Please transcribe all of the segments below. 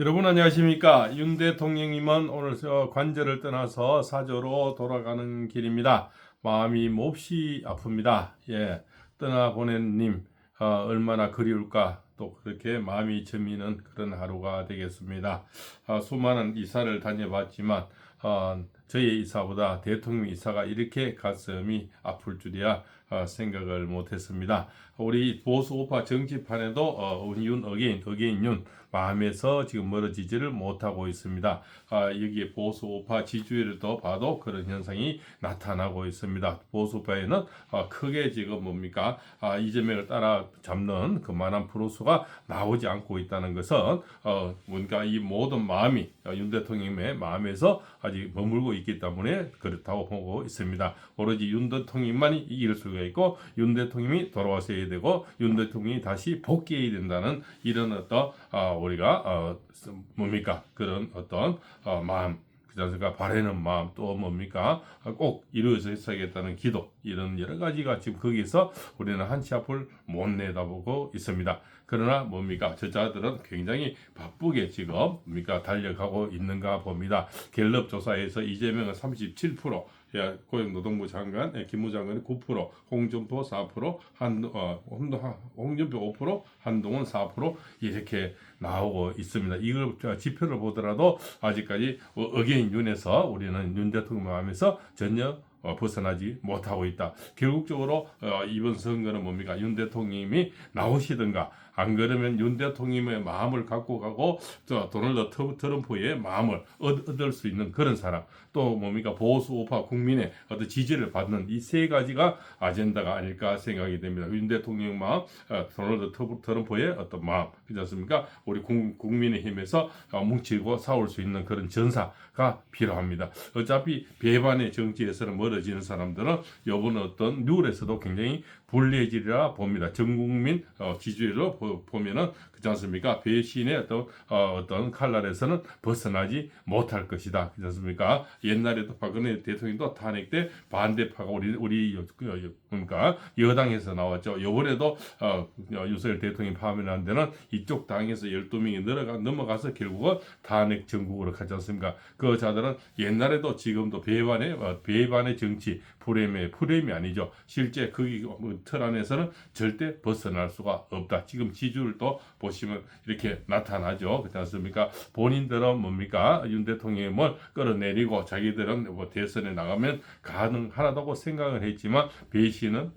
여러분 안녕하십니까 윤 대통령님은 오늘 저 관절을 떠나서 사저로 돌아가는 길입니다. 마음이 몹시 아픕니다. 예, 떠나 보낸 님 어, 얼마나 그리울까 또 그렇게 마음이 저미는 그런 하루가 되겠습니다. 아, 수많은 이사를 다녀봤지만 어, 저의 이사보다 대통령 이사가 이렇게 가슴이 아플 줄이야 어, 생각을 못했습니다. 우리 보수 우파 정치판에도 어, 은윤 어게인 어게인윤 마음에서 지금 멀어지지를 못하고 있습니다. 아, 여기에 보수 우파 지지율을 또 봐도 그런 현상이 나타나고 있습니다. 보수 우파에는 어, 크게 지금 뭡니까 아, 이재명을 따라 잡는 그만한 프로수가 나오지 않고 있다는 것은 어, 뭔가 이 모든 마음이 어, 윤 대통령의 마음에서 아직 머물고 있기 때문에 그렇다고 보고 있습니다. 오로지 윤 대통령만이 이길 수가 있고 윤 대통령이 돌아와서야 되고 윤 대통령이 다시 복귀해야 된다는 이런 어떤 어, 우리가 어, 뭡니까 그런 어떤 어, 마음 그지 않습니까? 바라는 마음 또 뭡니까? 꼭 이루어져 있어야겠다는 기도 이런 여러 가지가 지금 거기서 우리는 한치 앞을 못 내다보고 있습니다. 그러나 뭡니까? 저자들은 굉장히 바쁘게 지금 뭡니까 달려가고 있는가 봅니다. 갤럽 조사에서 이재명은 37%, 야, 고용노동부 장관, 예, 김무 장관이 9%, 홍준표 4%, 한, 어, 홍- 홍준표 5%, 한동훈 4% 이렇게 나오고 있습니다. 이걸 저 지표를 보더라도 아직까지 어, 어게인 윤에서 우리는 윤 대통령 마음에서 전혀 어, 벗어나지 못하고 있다. 결국적으로 어, 이번 선거는 뭡니까? 윤 대통령이 나오시든가 안 그러면 윤 대통령의 마음을 갖고 가고 저 도널드 트- 트럼프의 마음을 얻, 얻을 수 있는 그런 사람 또 뭡니까 보수 우파 국민의 어떤 지지를 받는 이 세 가지가 아젠다가 아닐까 생각이 됩니다. 윤 대통령 마음, 어, 도널드 트- 트럼프의 어떤 마음 그렇지 않습니까? 우리 국, 국민의 힘에서 어, 뭉치고 싸울 수 있는 그런 전사가 필요합니다. 어차피 배반의 정치에서는 멀어지는 사람들은 이번 어떤 룰에서도 굉장히 불리해지리라 봅니다. 전 국민 어, 지지율로 보, 보면은 그렇지 않습니까? 배신의 어떤 어, 어떤 칼날에서는 벗어나지 못할 것이다. 그렇지 않습니까? 옛날에도 박근혜 대통령도 탄핵 때 반대파가 우리 우리 여- 그, 여- 그러니까 여당에서 나왔죠. 이번에도 어, 윤석열 대통령이 파면한 데는 이쪽 당에서 12명이 늘어가 넘어가서 결국은 탄핵 전국으로 가지 않습니까? 그 자들은 옛날에도 지금도 배반의 어, 배반의 정치 프레임의 프레임이 아니죠. 실제 거기 뭐, 틀 안에서는 절대 벗어날 수가 없다. 지금 지지율도 보시면 이렇게 나타나죠. 그렇지 않습니까? 본인들은 뭡니까? 윤 대통령이 뭘 끌어내리고 자기들은 뭐 대선에 나가면 가능하다고 생각을 했지만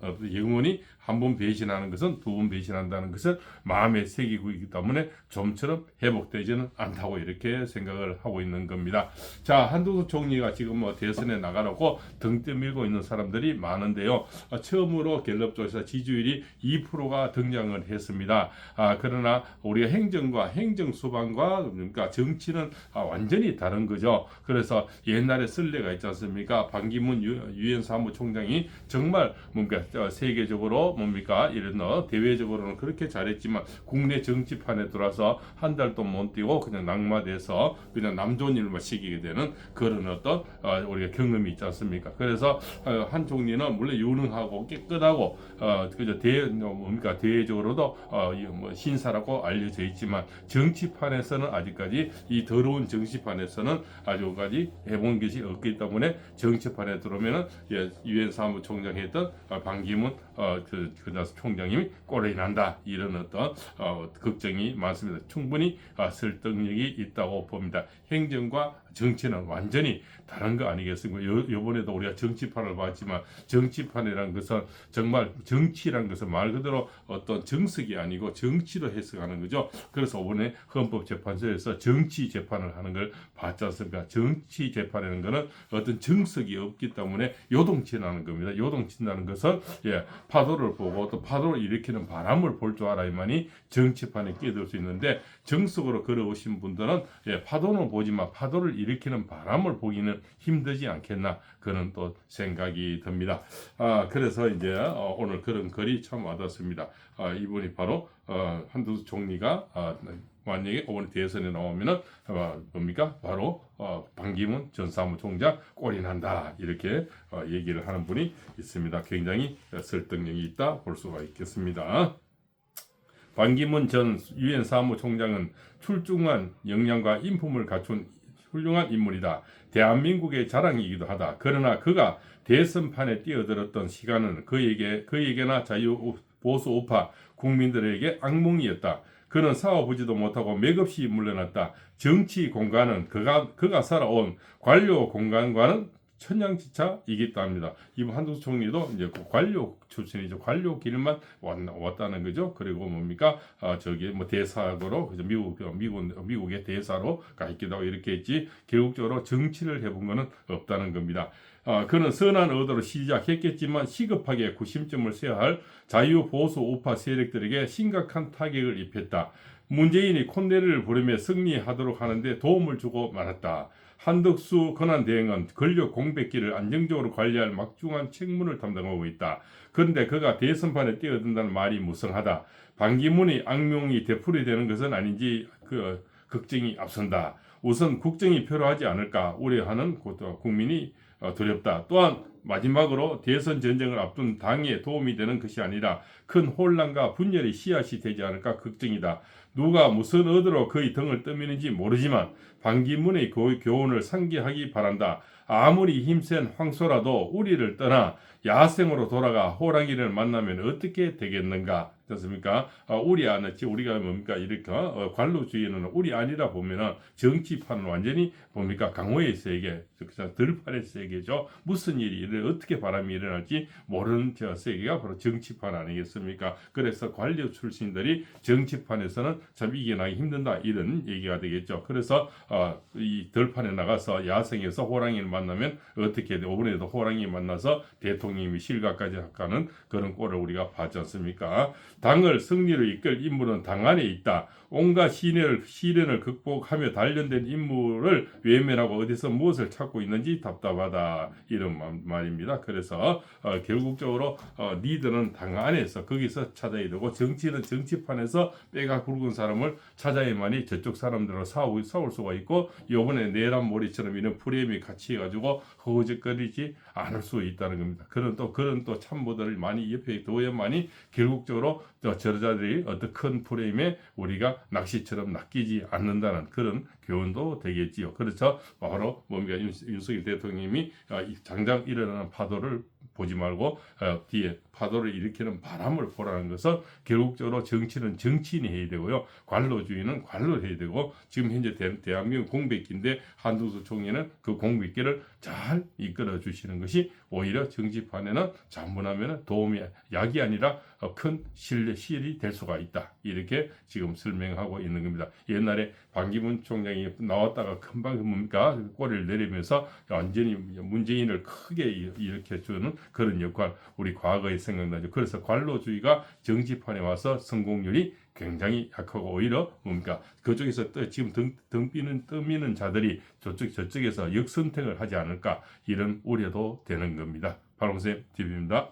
어, 영원히 한 번 배신하는 것은 두 번 배신한다는 것을 마음에 새기고 있기 때문에 좀처럼 회복되지는 않다고 이렇게 생각을 하고 있는 겁니다. 자, 한두수 총리가 지금 뭐 대선에 나가려고 등 떠밀고 있는 사람들이 많은데요. 아, 처음으로 갤럽조사 지지율이 2%가 등장을 했습니다. 아, 그러나 우리가 행정과 행정 수반과 그러니까 정치는 아, 완전히 다른 거죠. 그래서 옛날에 쓸래가 있지 않습니까? 반기문 유- 유엔 사무총장이 정말 뭔가 저 세계적으로 뭡니까 이런 어, 대외적으로는 그렇게 잘했지만 국내 정치판에 들어와서 한 달도 못 뛰고 그냥 낙마돼서 그냥 남 좋은 일만 시키게 되는 그런 어떤 어, 우리가 경험이 있지 않습니까? 그래서 어, 한 총리는 물론 유능하고 깨끗하고 어, 그저 대 뭡니까 대외적으로도 어, 이뭐 신사라고 알려져 있지만 정치판에서는 아직까지 이 더러운 정치판에서는 아직까지 해본 것이 없기 때문에 정치판에 들어오면은 예, 유엔 사무총장 했던 어, 반기문 어, 그, 그 총장님이 꼴이 난다 이런 어떤 어, 걱정이 많습니다. 충분히 어, 설득력이 있다고 봅니다. 행정과 정치는 완전히 다른 거 아니겠습니까? 요, 요번에도 우리가 정치판을 봤지만 정치판이라는 것은 정말 정치라는 것은 말 그대로 어떤 정석이 아니고 정치로 해석하는 거죠. 그래서 이번에 헌법재판소에서 정치 재판을 하는 걸 봤지 않습니까? 정치 재판이라는 것은 어떤 정석이 없기 때문에 요동친다는 겁니다. 요동친다는 것은 예, 파도를 보고 또 파도를 일으키는 바람을 볼 줄 알아야만이 정치판에 끼들 수 있는데 정석으로 걸어오신 분들은 예, 파도는 보지만 파도를 일으키는 바람을 보기는 힘들지 않겠나 그런 또 생각이 듭니다. 아, 그래서 이제 어, 오늘 그런 글이 참 와닿습니다. 아, 이분이 바로 어, 한두 총리가 아, 만약에 이번 대선에 나오면은 어, 뭡니까 바로 어, 반기문 전 사무총장 꼴이 난다 이렇게 어, 얘기를 하는 분이 있습니다. 굉장히 설득력이 있다 볼 수가 있겠습니다. 반기문 전 유엔 사무총장은 출중한 역량과 인품을 갖춘 훌륭한 인물이다. 대한민국의 자랑이기도 하다. 그러나 그가 대선판에 뛰어들었던 시간은 그에게 그에게나 자유 보수 우파 국민들에게 악몽이었다. 그는 싸워보지도 못하고 맥없이 물러났다. 정치 공간은 그가 그가 살아온 관료 공간과는 천양지차이기도 합니다. 이번 한두수 총리도 이제 그 관료 출신이죠. 관료 길만 왔, 왔다는 거죠. 그리고 뭡니까? 아, 저기 뭐 대사로 그죠. 미국 미국 미국의 대사로 가 있기도 하고 이렇게 했지. 결국적으로 정치를 해본 거는 없다는 겁니다. 아, 그는 선한 의도로 시작했겠지만 시급하게 구심점을 세야 할 자유 보수 우파 세력들에게 심각한 타격을 입혔다. 문재인이 콘네를 부르며 승리하도록 하는데 도움을 주고 말았다. 한덕수 권한대행은 권력 공백기를 안정적으로 관리할 막중한 책무를 담당하고 있다. 그런데 그가 대선판에 뛰어든다는 말이 무성하다. 반기문의 악명이 되풀이 되는 것은 아닌지 그 걱정이 앞선다. 우선 국정이 필요하지 않을까 우려하는 국민이 어, 두렵다. 또한 마지막으로 대선 전쟁을 앞둔 당에 도움이 되는 것이 아니라 큰 혼란과 분열의 씨앗이 되지 않을까 걱정이다. 누가 무슨 의도로 그의 등을 떠미는지 모르지만 반기문의 그 교훈을 상기하기 바란다. 아무리 힘센 황소라도 우리를 떠나 야생으로 돌아가 호랑이를 만나면 어떻게 되겠는가? 그렇습니까? 어, 우리 안었지 우리가 뭡니까 이렇게 어, 관로주의는 우리 아니라 보면은 정치판은 완전히 뭡니까 강호의 세계, 들판의 세계죠. 무슨 일이 일을 어떻게 바람이 일어날지 모르는 저 세계가 바로 정치판 아니겠습니까? 그래서 관료 출신들이 정치판에서는 참 이겨나기 힘든다 이런 얘기가 되겠죠. 그래서 어, 이 들판에 나가서 야생에서 호랑이를 만나면 어떻게 돼? 이번에도 호랑이 만나서 대통령이 실각까지 가는 그런 꼴을 우리가 봤지 않습니까? 당을 승리로 이끌 인물은 당 안에 있다. 온갖 시련을, 시련을 극복하며 단련된 인물을 외면하고 어디서 무엇을 찾고 있는지 답답하다. 이런 말- 말입니다. 그래서 어, 결국적으로 어, 리더는 당 안에서 거기서 찾아야 되고 정치는 정치판에서 빼가 굵은 사람을 찾아야만이 저쪽 사람들과 싸우, 싸울 수가 있고 요번에 내란머리처럼 이런 프레임이 같이 해가지고 허우적거리지 않을 수 있다는 겁니다. 그런 또 그런 또 참모들을 많이 옆에 둬야만이 결국적으로 저 저자들이 어떤 큰 프레임에 우리가 낚시처럼 낚이지 않는다는 그런 교훈도 되겠지요. 그래서 바로 윤- 윤석열 대통령이 아, 이 당장 일어나는 파도를 보지 말고 어, 뒤에 파도를 일으키는 바람을 보라는 것은 결국적으로 정치는 정치인이 해야 되고요. 관로주의는 관로 해야 되고 지금 현재 대, 대한민국 공백기인데 한두수 총리는 그 공백기를 잘 이끌어 주시는 것이 오히려 정치판에는 잘못하면 도움이 약이 아니라 어, 큰 실내 실이 될 수가 있다. 이렇게 지금 설명하고 있는 겁니다. 옛날에 반기문 총장이 나왔다가 금방 뭡니까 꼬리를 내리면서 완전히 문재인을 크게 일- 일으켜 주는 그런 역할 우리 과거에 생각나죠. 그래서 관로주의가 정치판에 와서 성공률이 굉장히 약하고 오히려 뭡니까 그쪽에서 또 지금 등, 등비는 떠미는 자들이 저쪽 저쪽에서 역선택을 하지 않을까 이런 우려도 되는 겁니다. 박롱쌤 TV입니다.